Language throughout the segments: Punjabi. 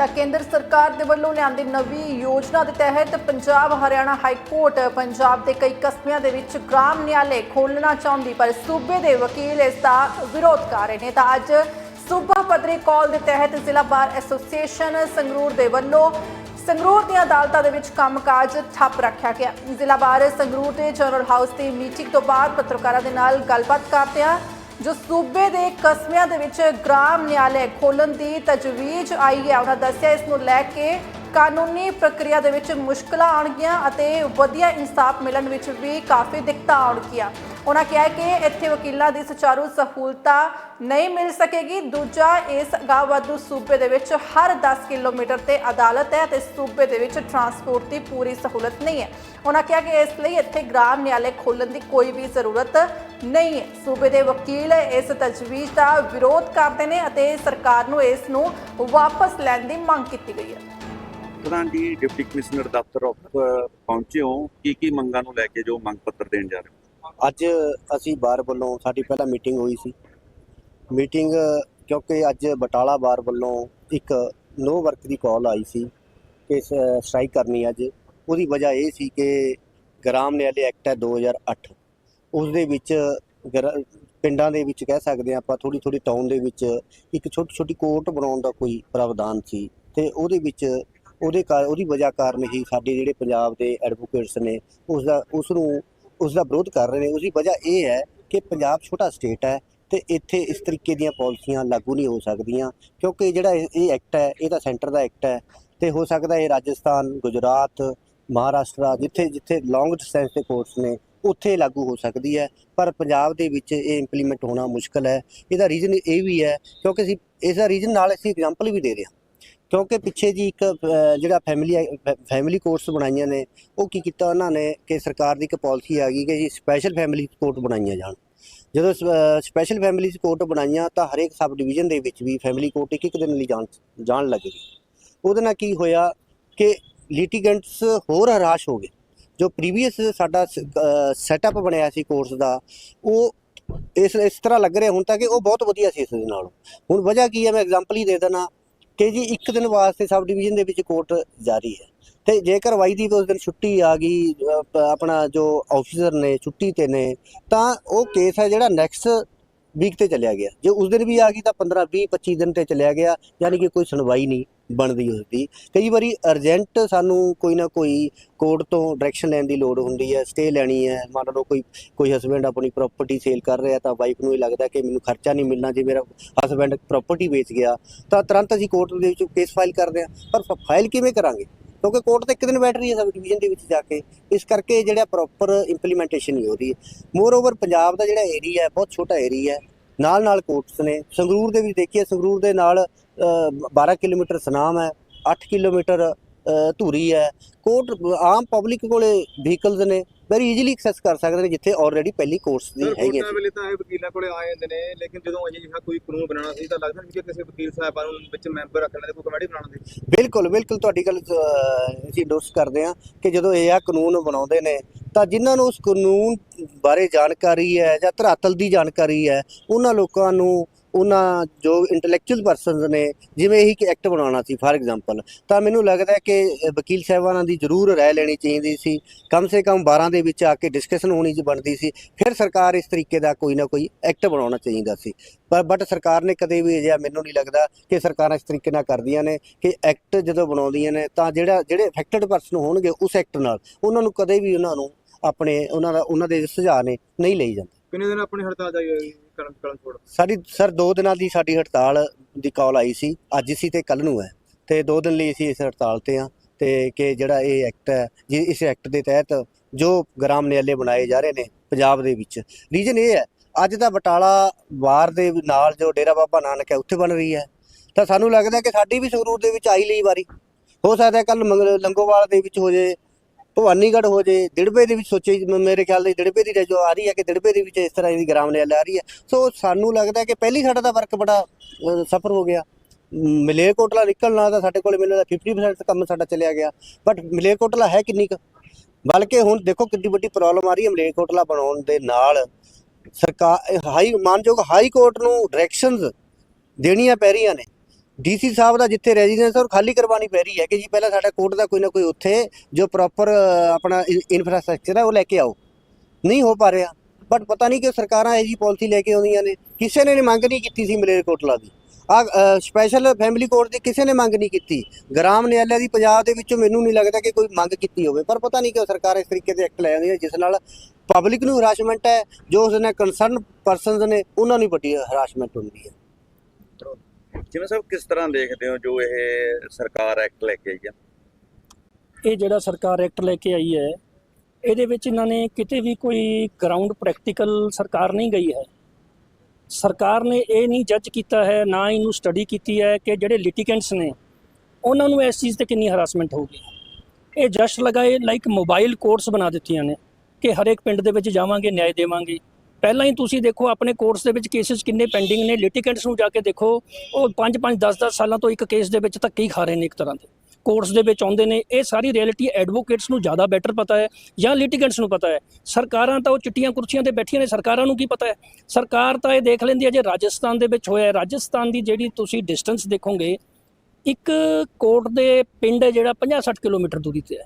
ਤਾਂ ਕੇਂਦਰ ਸਰਕਾਰ ਦੇ ਵੱਲੋਂ ਲਿਆਂਦੀ ਨਵੀਂ ਯੋਜਨਾ ਦੇ ਤਹਿਤ ਪੰਜਾਬ, ਹਰਿਆਣਾ ਹਾਈ ਕੋਰਟ, ਪੰਜਾਬ ਦੇ ਕਈ ਕਸਬਿਆਂ ਦੇ ਵਿੱਚ ਗ੍ਰਾਮ ਨਿਆਲੇ ਖੋਲ੍ਹਣਾ ਚਾਹੁੰਦੀ, ਪਰ ਸੂਬੇ ਦੇ ਵਕੀਲ ਇਸ ਦਾ ਵਿਰੋਧ ਕਰ ਰਹੇ ਨੇ। ਤਾਂ ਅੱਜ ਸੂਬਾ ਪੱਧਰੀ ਕਾਲ ਦੇ ਤਹਿਤ ਜ਼ਿਲ੍ਹਾ ਬਾਰ ਐਸੋਸੀਏਸ਼ਨ ਸੰਗਰੂਰ ਦੇ ਵੱਲੋਂ ਸੰਗਰੂਰ ਦੀਆਂ ਅਦਾਲਤਾਂ ਦੇ ਵਿੱਚ ਕੰਮਕਾਜ ਠੱਪ ਰੱਖਿਆ ਗਿਆ। ਜ਼ਿਲ੍ਹਾ ਬਾਰ ਸੰਗਰੂਰ ਦੇ ਜਨਰਲ ਹਾਊਸ ਦੀ ਮੀਟਿੰਗ ਤੋਂ ਬਾਅਦ ਪੱਤਰਕਾਰਾਂ ਦੇ ਨਾਲ ਗੱਲਬਾਤ ਕਰਦਿਆਂ ਜੋ ਸੂਬੇ ਦੇ ਕਸਬਿਆਂ ਦੇ ਵਿੱਚ ਗ੍ਰਾਮ ਨਿਆਲੇ ਖੋਲ੍ਹਣ ਦੀ ਤਜਵੀਜ਼ ਆਈ ਹੈ, ਉਹਨਾਂ ਦੱਸਿਆ ਇਸ ਨੂੰ ਲੈ ਕੇ ਕਾਨੂੰਨੀ ਪ੍ਰਕਿਰਿਆ ਦੇ ਵਿੱਚ ਮੁਸ਼ਕਲਾਂ ਆਉਣਗੀਆਂ ਅਤੇ ਵਧੀਆ ਇਨਸਾਫ ਮਿਲਣ ਵਿੱਚ ਵੀ ਕਾਫੀ ਦਿੱਕਤਾਂ ਆਉਣਗੀਆਂ। ਉਹਨਾਂ ਕਿਹਾ ਕਿ ਇੱਥੇ ਵਕੀਲਾਂ ਦੀ ਸੁਚਾਰੂ ਸਹੂਲਤਾਂ ਨਹੀਂ ਮਿਲ ਸਕੇਗੀ। ਦੂਜਾ, ਇਸ ਗਾਵਾਦੂ ਸੂਬੇ ਦੇ ਵਿੱਚ ਹਰ 10 ਕਿਲੋਮੀਟਰ ਤੇ ਅਦਾਲਤ ਹੈ ਤੇ ਸੂਬੇ ਦੇ ਵਿੱਚ ਟਰਾਂਸਪੋਰਟ ਦੀ ਪੂਰੀ ਸਹੂਲਤ ਨਹੀਂ ਹੈ। ਉਹਨਾਂ ਕਿਹਾ ਕਿ ਇਸ ਲਈ ਇੱਥੇ ਗ੍ਰਾਮ ਨਿਆਲੇ ਖੋਲ੍ਹਣ ਦੀ ਕੋਈ ਵੀ ਜ਼ਰੂਰਤ ਨਹੀਂ ਹੈ। ਸੂਬੇ ਦੇ ਵਕੀਲ ਇਸ ਤਜਵੀਜ਼ ਦਾ ਵਿਰੋਧ ਕਰਦੇ ਨੇ ਅਤੇ ਸਰਕਾਰ ਨੂੰ ਇਸ ਨੂੰ ਵਾਪਸ ਲੈਣ ਦੀ ਮੰਗ ਕੀਤੀ ਗਈ ਹੈ। ਪ੍ਰਧਾਨ ਜੀ, ਡਿਪਟੀ ਕਮਿਸ਼ਨਰ ਦਫ਼ਤਰ ਪਹੁੰਚੇ ਹੋ। ਕੀ ਕੀ ਮੰਗਾਂ ਨੂੰ ਲੈ ਕੇ ਜੋ ਮੰਗ ਪੱਤਰ ਦੇਣ ਜਾ ਰਹੇ ਹੋ? ਅੱਜ ਅਸੀਂ ਬਾਰ ਵੱਲੋਂ, ਸਾਡੀ ਪਹਿਲਾਂ ਮੀਟਿੰਗ ਹੋਈ ਸੀ। ਮੀਟਿੰਗ ਕਿਉਂਕਿ ਅੱਜ ਬਟਾਲਾ ਬਾਰ ਵੱਲੋਂ ਇੱਕ ਨੋ ਵਰਕ ਦੀ ਕਾਲ ਆਈ ਸੀ ਕਿ ਸਟ੍ਰਾਈਕ ਕਰਨੀ ਅੱਜ। ਉਹਦੀ ਵਜ੍ਹਾ ਇਹ ਸੀ ਕਿ ਗ੍ਰਾਮ ਨਿਆਲੇ ਐਕਟ ਹੈ 2008 ਉਸ ਦੇ ਵਿੱਚ ਗਰ- ਪਿੰਡਾਂ ਦੇ ਵਿੱਚ ਕਹਿ ਸਕਦੇ ਹਾਂ ਆਪਾਂ ਥੋੜੀ ਥੋੜੀ ਟਾਊਨ ਦੇ ਵਿੱਚ ਇੱਕ ਛੋਟੀ ਛੋਟੀ ਕੋਰਟ ਬਣਾਉਣ ਦਾ ਕੋਈ ਪ੍ਰਾਵਧਾਨ ਸੀ। ਤੇ ਉਹਦੇ ਵਿੱਚ ਉਹਦੇ ਕਾਰ ਉਹਦੀ ਵਜ੍ਹਾ ਕਾਰਨ ਹੀ ਸਾਡੇ ਜਿਹੜੇ ਪੰਜਾਬ ਦੇ ਐਡਵੋਕੇਟਸ ਨੇ, ਉਸ ਦਾ, ਉਸ ਨੂੰ ਉਸ ਦਾ ਵਿਰੋਧ ਕਰ ਰਹੇ ਨੇ ਉਸ ਦੀ ਵਜ੍ਹਾ ਇਹ ਹੈ ਕਿ ਪੰਜਾਬ ਛੋਟਾ ਸਟੇਟ ਹੈ ਤੇ ਇੱਥੇ ਇਸ ਤਰੀਕੇ ਦੀਆਂ ਪਾਲਿਸੀਆਂ ਲਾਗੂ ਨਹੀਂ ਹੋ ਸਕਦੀਆਂ ਕਿਉਂਕਿ ਜਿਹੜਾ ਇਹ ਇਹ ਐਕਟ ਹੈ, ਇਹ ਤਾਂ ਸੈਂਟਰ ਦਾ ਐਕਟ ਹੈ ਤੇ ਹੋ ਸਕਦਾ ਇਹ ਰਾਜਸਥਾਨ, ਗੁਜਰਾਤ, ਮਹਾਰਾਸ਼ਟਰ ਜਿੱਥੇ ਜਿੱਥੇ ਲੌਂਗ ਡਿਸਟੈਂਸ ਦੇ ਕੋਰਸ ਨੇ, ਉੱਥੇ ਲਾਗੂ ਹੋ ਸਕਦੀ ਹੈ, ਪਰ ਪੰਜਾਬ ਦੇ ਵਿੱਚ ਇਹ ਇੰਪਲੀਮੈਂਟ ਹੋਣਾ ਮੁਸ਼ਕਲ ਹੈ। ਇਹਦਾ ਰੀਜ਼ਨ ਇਹ ਵੀ ਹੈ ਕਿਉਂਕਿ ਅਸੀਂ, ਇਸ ਦਾ ਰੀਜ਼ਨ ਨਾਲ ਅਸੀਂ ਐਗਜ਼ਾਮਪਲ ਵੀ ਦੇ ਰਹੇ ਹਾਂ। ਕਿਉਂਕਿ ਪਿੱਛੇ ਜੀ ਇੱਕ ਜਿਹੜਾ ਫੈਮਿਲੀ ਫੈਮਿਲੀ ਕੋਰਟਸ ਬਣਾਈਆਂ ਨੇ, ਉਹ ਕੀ ਕੀਤਾ ਉਹਨਾਂ ਨੇ ਕਿ ਸਰਕਾਰ ਦੀ ਇੱਕ ਪਾਲਿਸੀ ਆ ਗਈ ਕਿ ਜੀ ਸਪੈਸ਼ਲ ਫੈਮਿਲੀ ਕੋਰਟ ਬਣਾਈਆਂ ਜਾਣ। ਜਦੋਂ ਸਪੈਸ਼ਲ ਫੈਮਿਲੀ ਕੋਰਟ ਬਣਾਈਆਂ ਤਾਂ ਹਰੇਕ ਸਬ ਡਿਵੀਜ਼ਨ ਦੇ ਵਿੱਚ ਵੀ ਫੈਮਿਲੀ ਕੋਰਟ ਇੱਕ ਇੱਕ ਦਿਨ ਲਈ ਜਾਣ ਜਾਣ ਲੱਗ ਗਈ। ਉਹਦੇ ਨਾਲ ਕੀ ਹੋਇਆ ਕਿ ਲਿਟੀਗੈਂਟਸ ਹੋਰ ਹਰਾਸ਼ ਹੋ ਗਏ। ਜੋ ਪ੍ਰੀਵੀਅਸ ਸਾਡਾ ਸੈਟਅਪ ਬਣਿਆ ਸੀ ਕੋਰਸ ਦਾ, ਉਹ ਇਸ ਇਸ ਤਰ੍ਹਾਂ ਲੱਗ ਰਿਹਾ ਹੁਣ ਤੱਕ ਕਿ ਉਹ ਬਹੁਤ ਵਧੀਆ ਸੀ ਇਸ ਦੇ ਨਾਲ। ਹੁਣ ਵਜ੍ਹਾ ਕੀ ਹੈ? ਮੈਂ ਐਗਜ਼ਾਮਪਲ ਹੀ ਦੇ ਦੇਣਾ। ਕਿ ਜੀ ਇੱਕ ਦਿਨ ਵਾਸਤੇ ਸਬ ਡਿਵੀਜ਼ਨ ਦੇ ਵਿੱਚ ਕੋਰਟ ਜਾਰੀ ਹੈ। ਤੇ ਜੇਕਰ ਵਾਈ ਦੀ ਉਸ ਦਿਨ ਛੁੱਟੀ ਆ ਗਈ ਆਪਣਾ ਜੋ ਆਫੀਸਰ ਨੇ ਛੁੱਟੀ ਤੇ ਨੇ, ਤਾਂ ਉਹ ਕੇਸ ਹੈ ਜਿਹੜਾ ਨੈਕਸਟ ਵੀਕ ਤੇ ਚੱਲਿਆ ਗਿਆ। ਜੇ ਉਸ ਦਿਨ ਵੀ ਆ ਗਈ ਤਾਂ 15 20 25 ਦਿਨ ਤੇ ਚੱਲਿਆ ਗਿਆ, ਯਾਨੀ ਕਿ ਕੋਈ ਸੁਣਵਾਈ ਨਹੀਂ। ਬਣਦੀ ਉਸਦੀ ਕਈ ਵਾਰੀ ਅਰਜੈਂਟ ਸਾਨੂੰ ਕੋਈ ਨਾ ਕੋਈ ਕੋਰਟ ਤੋਂ ਡਾਇਰੈਕਸ਼ਨ ਲੈਣ ਦੀ ਲੋੜ ਹੁੰਦੀ ਹੈ ਸਟੇ ਲੈਣੀ ਹੈ। ਮੰਨ ਲਓ ਕੋਈ ਕੋਈ ਹਸਬੈਂਡ ਆਪਣੀ ਪ੍ਰਾਪਰਟੀ ਸੇਲ ਕਰ ਰਿਹਾ ਤਾਂ ਵਾਈਫ ਨੂੰ ਇਹ ਲੱਗਦਾ ਕਿ ਮੈਨੂੰ ਖਰਚਾ ਨਹੀਂ ਮਿਲਣਾ ਜੇ ਮੇਰਾ ਹਸਬੈਂਡ ਪ੍ਰਾਪਰਟੀ ਵੇਚ ਗਿਆ, ਤਾਂ ਤੁਰੰਤ ਅਸੀਂ ਕੋਰਟ ਦੇ ਵਿੱਚ ਕੇਸ ਫਾਈਲ ਕਰਦੇ ਹਾਂ। ਪਰ ਫਾਈਲ ਕਿਵੇਂ ਕਰਾਂਗੇ? ਕਿਉਂਕਿ ਕੋਰਟ ਤਾਂ ਇੱਕ ਦਿਨ ਬੈਠ ਰਹੀ ਹੈ ਸਬ ਡਿਵੀਜ਼ਨ ਦੇ ਵਿੱਚ ਜਾ ਕੇ। ਇਸ ਕਰਕੇ ਜਿਹੜਾ ਪ੍ਰੋਪਰ ਇੰਪਲੀਮੈਂਟੇਸ਼ਨ ਨਹੀਂ ਹੋ ਰਹੀ। ਮੋਰ ਓਵਰ ਪੰਜਾਬ ਦਾ ਜਿਹੜਾ ਏਰੀਆ ਹੈ, ਬਹੁਤ ਛੋਟਾ ਏਰੀਆ ਹੈ। ਨਾਲ ਨਾਲ ਕੋਰਟਸ ਨੇ। ਸੰਗਰੂਰ ਦੇ ਵੀ ਦੇਖੀਏ ਸੰਗਰੂਰ ਦੇ ਨਾਲ ਅ, 12 ਕਿਲੋਮੀਟਰ ਸਨਾਮ ਹੈ 8 ਕਿਲੋਮੀਟਰ ਧੂਰੀ ਹੈ। ਕੋਰਟ ਆਮ ਪਬਲਿਕ ਕੋਲੇ ਵਹੀਕਲਸ ਨੇ ਵੈਰੀ ਈਜ਼ੀਲੀ ਐਕਸੈਸ ਕਰ ਸਕਦੇ ਨੇ ਜਿੱਥੇ ਆਲਰੇਡੀ ਪਹਿਲੀ ਕੋਰਸ ਦੀ ਹੈਗੀ ਕੋਰਟਾਂ ਵੇਲੇ ਤਾਂ ਇਹ ਵਕੀਲਾਂ ਕੋਲੇ ਆ ਜਾਂਦੇ ਨੇ ਲੇਕਿਨ ਜਦੋਂ ਅਜਿਹਾ ਕੋਈ ਕਾਨੂੰਨ ਬਣਾਉਣਾ ਸੀ ਤਾਂ ਲੱਗਦਾ ਨਹੀਂ ਕਿ ਕਿਸੇ ਵਕੀਲ ਸਾਹਿਬਾਨ ਨੂੰ ਵਿੱਚ ਮੈਂਬਰ ਰੱਖਣ ਦੇ ਕੋਈ ਕਮੇਟੀ ਬਣਾਉਣ ਦੀ। ਬਿਲਕੁਲ ਬਿਲਕੁਲ ਤੁਹਾਡੀ ਗੱਲ ਅਸੀਂ ਡੋਸ ਕਰਦੇ ਹਾਂ ਕਿ ਜਦੋਂ ਇਹ ਆ ਕਾਨੂੰਨ ਬਣਾਉਂਦੇ ਨੇ ਤਾਂ ਜਿਨ੍ਹਾਂ ਨੂੰ ਉਸ ਕਾਨੂੰਨ ਬਾਰੇ ਜਾਣਕਾਰੀ ਹੈ ਜਾਂ ਧਰਾਤਲ ਦੀ ਜਾਣਕਾਰੀ ਹੈ, ਉਹਨਾਂ ਲੋਕਾਂ ਨੂੰ ਉਹਨਾਂ ਜੋ ਇੰਟੈਲੈਕਚੁਅਲ ਪਰਸਨਸ ਨੇ, ਜਿਵੇਂ ਇਹੀ ਕਿ ਐਕਟ ਬਣਾਉਣਾ ਸੀ ਫਾਰ ਐਗਜ਼ਾਮਪਲ ਤਾਂ ਮੈਨੂੰ ਲੱਗਦਾ ਹੈ ਕਿ ਵਕੀਲ ਸਾਹਿਬਾਨਾਂ ਦੀ ਜ਼ਰੂਰ ਰਾਏ ਲੈਣੀ ਚਾਹੀਦੀ ਸੀ। ਕਮ ਸੇ ਕਮ 12 ਦੇ ਵਿੱਚ ਆ ਕੇ ਡਿਸਕਸ਼ਨ ਹੋਣੀ ਚ ਬਣਦੀ ਸੀ। ਫਿਰ ਸਰਕਾਰ ਇਸ ਤਰੀਕੇ ਦਾ ਕੋਈ ਨਾ ਕੋਈ ਐਕਟ ਬਣਾਉਣਾ ਚਾਹੀਦਾ ਸੀ। ਪਰ ਬਟ ਸਰਕਾਰ ਨੇ ਕਦੇ ਵੀ ਅਜਿਹਾ ਮੈਨੂੰ ਨਹੀਂ ਲੱਗਦਾ ਕਿ ਸਰਕਾਰਾਂ ਇਸ ਤਰੀਕੇ ਨਾਲ ਕਰਦੀਆਂ ਨੇ ਕਿ ਐਕਟ ਜਦੋਂ ਬਣਾਉਂਦੀਆਂ ਨੇ, ਤਾਂ ਜਿਹੜਾ, ਜਿਹੜੇ ਅਫੈਕਟਡ ਪਰਸਨ ਹੋਣਗੇ ਉਸ ਐਕਟ ਨਾਲ, ਉਹਨਾਂ ਨੂੰ ਕਦੇ ਵੀ ਉਹਨਾਂ ਨੂੰ ਆਪਣੇ ਉਹਨਾਂ ਦਾ ਉਹਨਾਂ ਦੇ ਸੁਝਾਅ ਨੇ ਨਹੀਂ ਲਈ ਜਾਂਦੇ। ਕਿੰਨੇ ਦਿਨ ਆਪਣੀ ਹੜਤਾਲ ਜਾਰੀ ਹੋਈ ਕਰਨ ਕਰਨ ਛੋੜ ਸਾਡੀ ਸਰ 2 ਦਿਨਾਂ ਦੀ ਸਾਡੀ ਹੜਤਾਲ ਦੀ ਕਾਲ ਆਈ ਸੀ। ਅੱਜ ਸੀ ਤੇ ਕੱਲ ਨੂੰ ਹੈ। ਤੇ 2 ਦਿਨ ਲਈ ਅਸੀਂ ਇਸ ਹੜਤਾਲ ਤੇ ਆ ਤੇ ਕਿ ਜਿਹੜਾ ਇਹ ਐਕਟ ਹੈ ਜੀ ਇਸ ਐਕਟ ਦੇ ਤਹਿਤ ਜੋ ਗ੍ਰਾਮ ਨਿਆਲੇ ਬਣਾਏ ਜਾ ਰਹੇ ਨੇ ਪੰਜਾਬ ਦੇ ਵਿੱਚ ਰੀਜਨ ਇਹ ਹੈ ਅੱਜ ਦਾ ਬਟਾਲਾ ਵਾਰ ਦੇ ਨਾਲ ਜੋ ਡੇਰਾ ਬਾਬਾ ਨਾਨਕ ਹੈ ਉੱਥੇ ਬਣ ਰਹੀ ਹੈ। ਤਾਂ ਸਾਨੂੰ ਲੱਗਦਾ ਕਿ ਸਾਡੀ ਵੀ ਸੰਗਰੂਰ ਦੇ ਵਿੱਚ ਆਈ ਲਈ ਵਾਰੀ। ਹੋ ਸਕਦਾ ਕੱਲ ਲੰਗੋਵਾਲ ਦੇ ਵਿੱਚ ਹੋ ਜੇ ਭਵਾਨੀਗੜ੍ਹ ਹੋ ਜੇ, ਦਿੜਬੇ ਦੇ ਵਿੱਚ ਸੋਚੇ ਮੇਰੇ ਖਿਆਲ ਦੇ ਦਿੜਬੇ ਦੀ ਜੋ ਆ ਰਹੀ ਹੈ ਕਿ ਦਿੜਬੇ ਦੇ ਵਿੱਚ ਇਸ ਤਰ੍ਹਾਂ ਦੀ ਗ੍ਰਾਮ ਲੈ ਆ ਰਹੀ ਹੈ। ਸੋ ਸਾਨੂੰ ਲੱਗਦਾ ਕਿ ਪਹਿਲੀ ਸਾਡਾ ਦਾ ਵਰਕ ਬੜਾ ਸਫਰ ਹੋ ਗਿਆ। ਮਲੇਰਕੋਟਲਾ ਨਿਕਲਣਾ ਤਾਂ ਸਾਡੇ ਕੋਲ ਮੈਨੂੰ ਲੱਗਦਾ 50% ਕੰਮ ਸਾਡਾ ਚੱਲਿਆ ਗਿਆ। ਬਟ ਮਲੇਰਕੋਟਲਾ ਹੈ ਕਿੰਨੀ ਕੁ? ਬਲਕਿ ਹੁਣ ਦੇਖੋ ਕਿੰਨੀ ਵੱਡੀ ਪ੍ਰੋਬਲਮ ਆ ਰਹੀ ਹੈ ਮਲੇਰਕੋਟਲਾ ਬਣਾਉਣ ਦੇ ਨਾਲ। ਸਰਕਾਰ ਹਾਈ, ਮਾਨਯੋਗ ਹਾਈ ਕੋਰਟ ਨੂੰ ਡਾਇਰੈਕਸ਼ਨਸ ਦੇਣੀਆਂ ਪੈ ਰਹੀਆਂ ਨੇ। ਡੀਸੀ ਸਾਹਿਬ ਦਾ ਜਿੱਥੇ ਰੈਜ਼ੀਡੈਂਸ ਉਹ ਖਾਲੀ ਕਰਵਾਉਣੀ ਪੈ ਰਹੀ ਹੈ ਕਿ ਜੀ। ਪਹਿਲਾਂ ਸਾਡਾ ਕੋਰਟ ਦਾ ਕੋਈ ਨਾ ਕੋਈ ਉੱਥੇ ਜੋ ਪ੍ਰੋਪਰ ਆਪਣਾ ਇਨਫਰਾਸਟ੍ਰਕਚਰ ਹੈ, ਉਹ ਲੈ ਕੇ ਆਓ। ਨਹੀਂ ਹੋ ਪਾ ਰਿਹਾ। ਬਟ ਪਤਾ ਨਹੀਂ ਕਿ ਸਰਕਾਰਾਂ ਇਹ ਜੀ ਪਾਲਿਸੀ ਲੈ ਕੇ ਆਉਂਦੀਆਂ ਨੇ। ਕਿਸੇ ਨੇ ਨੀ ਮੰਗ ਨਹੀਂ ਕੀਤੀ ਸੀ ਮਲੇਰਕੋਟਲਾ ਦੀ। ਆ ਸਪੈਸ਼ਲ ਫੈਮਿਲੀ ਕੋਰਟ ਦੀ ਕਿਸੇ ਨੇ ਮੰਗ ਨਹੀਂ ਕੀਤੀ। ਗ੍ਰਾਮ ਨਿਆਲਿਆ ਦੀ ਪੰਜਾਬ ਦੇ ਵਿੱਚੋਂ ਮੈਨੂੰ ਨਹੀਂ ਲੱਗਦਾ ਕਿ ਕੋਈ ਮੰਗ ਕੀਤੀ ਹੋਵੇ। ਪਰ ਪਤਾ ਨਹੀਂ ਕਿ ਸਰਕਾਰ ਇਸ ਤਰੀਕੇ ਦੇ ਐਕਟ ਲੈ ਆਉਂਦੀ ਹੈ, ਜਿਸ ਨਾਲ ਪਬਲਿਕ ਨੂੰ ਹਰਾਸਮੈਂਟ ਹੈ, ਜੋ ਉਸ ਨੇ ਕੰਸਰਨ ਪਰਸਨਸ ਨੇ, ਉਹਨਾਂ ਨੂੰ ਵੱਡੀ ਹਰਾਸਮੈਂਟ ਹੁੰਦੀ ਹੈ। ਜਿਵੇਂ ਸਾਹਿਬ ਕਿਸ ਤਰ੍ਹਾਂ ਦੇਖਦੇ ਹੋ ਜੋ ਇਹ ਸਰਕਾਰ ਐਕਟ ਲੈ ਕੇ ਆਈ ਹੈ? ਇਹ ਜਿਹੜਾ ਸਰਕਾਰ ਐਕਟ ਲੈ ਕੇ ਆਈ ਹੈ, ਇਹਦੇ ਵਿੱਚ ਇਹਨਾਂ ਨੇ ਕਿਤੇ ਵੀ ਕੋਈ ਗਰਾਊਂਡ ਪ੍ਰੈਕਟੀਕਲ ਸਰਕਾਰ ਨਹੀਂ ਗਈ ਹੈ। ਸਰਕਾਰ ਨੇ ਇਹ ਨਹੀਂ ਜੱਜ ਕੀਤਾ ਹੈ, ਨਾ ਇਹਨੂੰ ਸਟੱਡੀ ਕੀਤੀ ਹੈ ਕਿ ਜਿਹੜੇ ਲਿਟੀਕੈਂਟਸ ਨੇ, ਉਹਨਾਂ ਨੂੰ ਇਸ ਚੀਜ਼ ਤੇ ਕਿੰਨੀ ਹਰਾਸਮੈਂਟ ਹੋਊਗੀ। ਇਹ ਜਸ਼ ਲਗਾਏ ਲਾਈਕ ਮੋਬਾਈਲ ਕੋਰਟਸ ਬਣਾ ਦਿੱਤੀਆਂ ਨੇ ਕਿ ਹਰੇਕ ਪਿੰਡ ਦੇ ਵਿੱਚ ਜਾਵਾਂਗੇ, ਨਿਆਂ ਦੇਵਾਂਗੇ। ਪਹਿਲਾਂ ਹੀ ਤੁਸੀਂ ਦੇਖੋ, ਆਪਣੇ ਕੋਰਟਸ ਦੇ ਵਿੱਚ ਕੇਸਿਸ ਕਿੰਨੇ ਪੈਂਡਿੰਗ ਨੇ। ਲਿਟੀਗੈਂਟਸ ਨੂੰ ਜਾ ਕੇ ਦੇਖੋ, ਉਹ 5 5 10 10 ਸਾਲਾਂ ਤੋਂ ਇੱਕ ਕੇਸ ਦੇ ਵਿੱਚ ਧੱਕੇ ਹੀ ਖਾ ਰਹੇ ਨੇ ਇੱਕ ਤਰ੍ਹਾਂ ਦੇ। ਕੋਰਟਸ ਦੇ ਵਿੱਚ ਆਉਂਦੇ ਨੇ। ਇਹ ਸਾਰੀ ਰਿਐਲਿਟੀ ਐਡਵੋਕੇਟਸ ਨੂੰ ਜ਼ਿਆਦਾ ਬੈਟਰ ਪਤਾ ਹੈ ਜਾਂ ਲਿਟੀਗੈਂਟਸ ਨੂੰ ਪਤਾ ਹੈ। ਸਰਕਾਰਾਂ ਤਾਂ ਉਹ ਚਿੱਟੀਆਂ ਕੁਰਸੀਆਂ ਤੇ ਬੈਠੀਆਂ ਨੇ। ਸਰਕਾਰਾਂ ਨੂੰ ਕੀ ਪਤਾ ਹੈ? ਸਰਕਾਰ ਤਾਂ ਇਹ ਦੇਖ ਲੈਂਦੀ ਹੈ ਜੇ ਰਾਜਸਥਾਨ ਦੇ ਵਿੱਚ ਹੋਇਆ ਰਾਜਸਥਾਨ ਦੀ ਜਿਹੜੀ ਤੁਸੀਂ ਡਿਸਟੈਂਸ ਦੇਖੋਗੇ, ਇੱਕ ਕੋਰਟ ਦੇ ਪਿੰਡ ਹੈ ਜਿਹੜਾ 50 60 ਕਿਲੋਮੀਟਰ ਦੂਰੀ ਤੇ ਹੈ।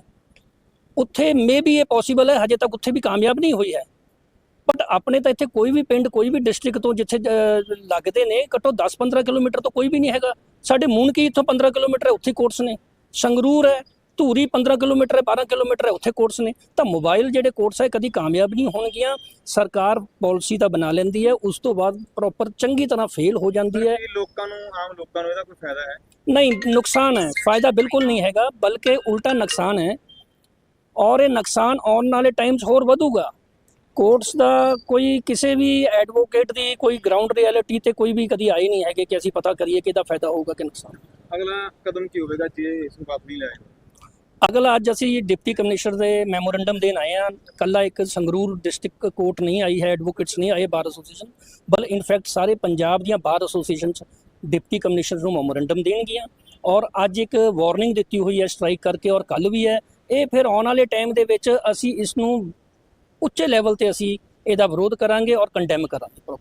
ਉੱਥੇ ਮੇ ਵੀ ਇਹ ਪੋਸੀਬਲ ਹੈ। ਹਜੇ ਤੱਕ ਉੱਥੇ ਵੀ ਕਾਮਯਾਬ ਨਹੀਂ ਹੋਈ ਹੈ। ਬਟ ਆਪਣੇ ਤਾਂ ਇੱਥੇ ਕੋਈ ਵੀ ਪਿੰਡ ਕੋਈ ਵੀ ਡਿਸਟ੍ਰਿਕਟ ਤੋਂ ਜਿੱਥੇ ਲੱਗਦੇ ਨੇ ਘੱਟੋ 10-15 ਕਿਲੋਮੀਟਰ ਤੋਂ ਕੋਈ ਵੀ ਨਹੀਂ ਹੈਗਾ। ਸਾਡੇ ਮੂਨਕੀ ਇੱਥੋਂ 15 ਕਿਲੋਮੀਟਰ ਹੈ ਉੱਥੇ ਕੋਰਟਸ ਨੇ। ਸੰਗਰੂਰ ਹੈ ਧੂਰੀ 15 ਕਿਲੋਮੀਟਰ ਹੈ 12 ਕਿਲੋਮੀਟਰ ਹੈ ਉੱਥੇ ਕੋਰਟਸ ਨੇ। ਤਾਂ ਮੋਬਾਈਲ ਜਿਹੜੇ ਕੋਰਟਸ ਹੈ ਕਦੀ ਕਾਮਯਾਬ ਨਹੀਂ ਹੋਣਗੀਆਂ। ਸਰਕਾਰ ਪਾਲਿਸੀ ਤਾਂ ਬਣਾ ਲੈਂਦੀ ਹੈ ਉਸ ਤੋਂ ਬਾਅਦ ਪ੍ਰੋਪਰ ਚੰਗੀ ਤਰ੍ਹਾਂ ਫੇਲ ਹੋ ਜਾਂਦੀ ਹੈ। ਲੋਕਾਂ ਨੂੰ ਆਮ ਲੋਕਾਂ ਨੂੰ ਇਹਦਾ ਕੋਈ ਫਾਇਦਾ ਹੈ? ਨਹੀਂ ਨੁਕਸਾਨ ਹੈ। ਫਾਇਦਾ ਬਿਲਕੁਲ ਨਹੀਂ ਹੈਗਾ ਬਲਕਿ ਉਲਟਾ ਨੁਕਸਾਨ ਹੈ। ਔਰ ਇਹ ਨੁਕਸਾਨ ਆਉਣ ਵਾਲੇ ਟਾਈਮਸ ਹੋਰ ਵਧੂਗਾ। ਕੋਰਟਸ ਦਾ ਕੋਈ ਕਿਸੇ ਵੀ ਐਡਵੋਕੇਟ ਦੀ ਕੋਈ ਗਰਾਊਂਡ ਰਿਐਲਿਟੀ ਤੇ ਕੋਈ ਵੀ ਕਦੀ ਆਈ ਨਹੀਂ ਹੈਗੇ ਕਿ ਅਸੀਂ ਪਤਾ ਕਰੀਏ ਕਿ ਇਹਦਾ ਫਾਇਦਾ ਹੋਊਗਾ ਕਿ ਨੁਕਸਾਨ। ਅਗਲਾ ਕਦਮ ਕੀ ਹੋਵੇਗਾ ਜੇ ਇਸ ਨੂੰ ਵਾਪਸ ਨਹੀਂ ਲਾਇਆ ਅਗਲਾ ਅੱਜ ਅਸੀਂ ਡਿਪਟੀ ਕਮਿਸ਼ਨਰ ਦੇ ਮੈਮੋਰੰਡਮ ਦੇਣ ਆਏ ਹਾਂ। ਕੱਲਾ ਇੱਕ ਸੰਗਰੂਰ ਡਿਸਟ੍ਰਿਕਟ ਕੋਰਟ ਨਹੀਂ ਆਈ ਹੈ ਐਡਵੋਕੇਟਸ ਨਹੀਂ ਆਏ ਬਾਰ ਐਸੋਸੀਏਸ਼ਨ ਬਲ ਇਨਫੈਕਟ ਸਾਰੇ ਪੰਜਾਬ ਦੀਆਂ ਬਾਰ ਐਸੋਸੀਏਸ਼ਨਸ ਡਿਪਟੀ ਕਮਿਸ਼ਨਰ ਨੂੰ ਮੈਮੋਰੰਡਮ ਦੇਣਗੀਆਂ ਔਰ ਅੱਜ ਇੱਕ ਵਾਰਨਿੰਗ ਦਿੱਤੀ ਹੋਈ ਹੈ ਸਟ੍ਰਾਈਕ ਕਰਕੇ ਔਰ ਕੱਲ ਵੀ ਹੈ। ਇਹ ਫਿਰ ਆਉਣ ਵਾਲੇ ਟਾਈਮ ਦੇ ਵਿੱਚ ਅਸੀਂ ਇਸ ਨੂੰ ਉੱਚੇ ਲੈਵਲ ਤੇ ਅਸੀਂ ਇਹਦਾ ਵਿਰੋਧ ਕਰਾਂਗੇ ਔਰ ਕੰਡੈਮ ਕਰਾਂਗੇ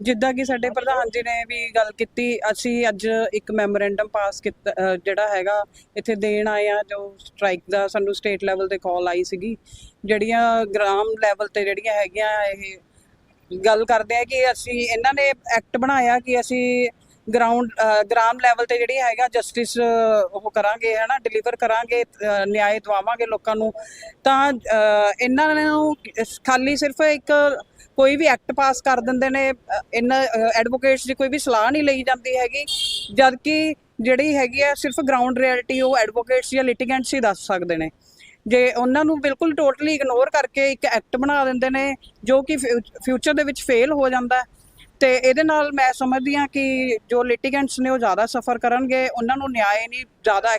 ਜਿੱਦਾਂ ਕਿ ਸਾਡੇ ਪ੍ਰਧਾਨ ਜੀ ਨੇ ਵੀ ਗੱਲ ਕੀਤੀ, ਅਸੀਂ ਅੱਜ ਇੱਕ ਮੈਮੋਰੈਂਡਮ ਪਾਸ ਕੀਤਾ ਜਿਹੜਾ ਹੈਗਾ, ਇੱਥੇ ਦੇਣ ਆਏ ਆ ਜੋ ਸਟ੍ਰਾਈਕ ਦਾ ਸਾਨੂੰ ਸਟੇਟ ਲੈਵਲ ਤੇ ਕਾਲ ਆਈ ਸੀਗੀ। ਜਿਹੜੀਆਂ ਗ੍ਰਾਮ ਲੈਵਲ ਤੇ ਜਿਹੜੀਆਂ ਹੈਗੀਆਂ, ਇਹ ਗੱਲ ਕਰਦੇ ਆ ਕਿ ਅਸੀਂ, ਇਹਨਾਂ ਨੇ ਐਕਟ ਬਣਾਇਆ ਕਿ ਅਸੀਂ ਗਰਾਊਂਡ ਗ੍ਰਾਮ ਲੈਵਲ ਤੇ ਜਿਹੜੀ ਹੈਗਾ ਜਸਟਿਸ ਉਹ ਕਰਾਂਗੇ, ਹਨਾ ਡਿਲੀਵਰ ਕਰਾਂਗੇ, ਅਹ ਨਿਆਂ ਦਿਵਾਵਾਂਗੇ ਲੋਕਾਂ ਨੂੰ। ਤਾਂ ਇਹਨਾਂ ਨੂੰ ਖਾਲੀ ਸਿਰਫ ਇੱਕ ਕੋਈ ਵੀ ਐਕਟ ਪਾਸ ਕਰ ਦਿੰਦੇ ਨੇ ਇਹਨਾਂ ਐਡਵੋਕੇਟਸ ਦੀ ਕੋਈ ਵੀ ਸਲਾਹ ਨਹੀਂ ਲਈ ਜਾਂਦੀ ਹੈਗੀ। ਜਦ ਕਿ ਜਿਹੜੀ ਹੈਗੀ ਆ, ਸਿਰਫ ਗਰਾਊਂਡ ਰਿਐਲਿਟੀ ਉਹ ਐਡਵੋਕੇਟਸ ਜਾਂ ਲਿਟੀਗੈਂਟਸ ਹੀ ਦੱਸ ਸਕਦੇ ਨੇ। ਜੇ ਉਹਨਾਂ ਨੂੰ ਬਿਲਕੁਲ ਟੋਟਲੀ ਇਗਨੋਰ ਕਰਕੇ ਇੱਕ ਐਕਟ ਬਣਾ ਦਿੰਦੇ ਨੇ, ਜੋ ਕਿ ਫਿਊਚਰ ਦੇ ਵਿੱਚ ਫੇਲ ਹੋ ਜਾਂਦਾ ਤੇ ਇਹਦੇ ਨਾਲ ਮੈਂ ਸਮਝਦੀ ਹਾਂ ਕਿ ਜੋ ਲਿਟੀਗੈਂਟਸ ਨੇ ਉਹ ਜ਼ਿਆਦਾ ਸਫਰ ਕਰਨਗੇ, ਉਹਨਾਂ ਨੂੰ ਨਿਆਂ ਨਹੀਂ ਜ਼ਿਆਦਾ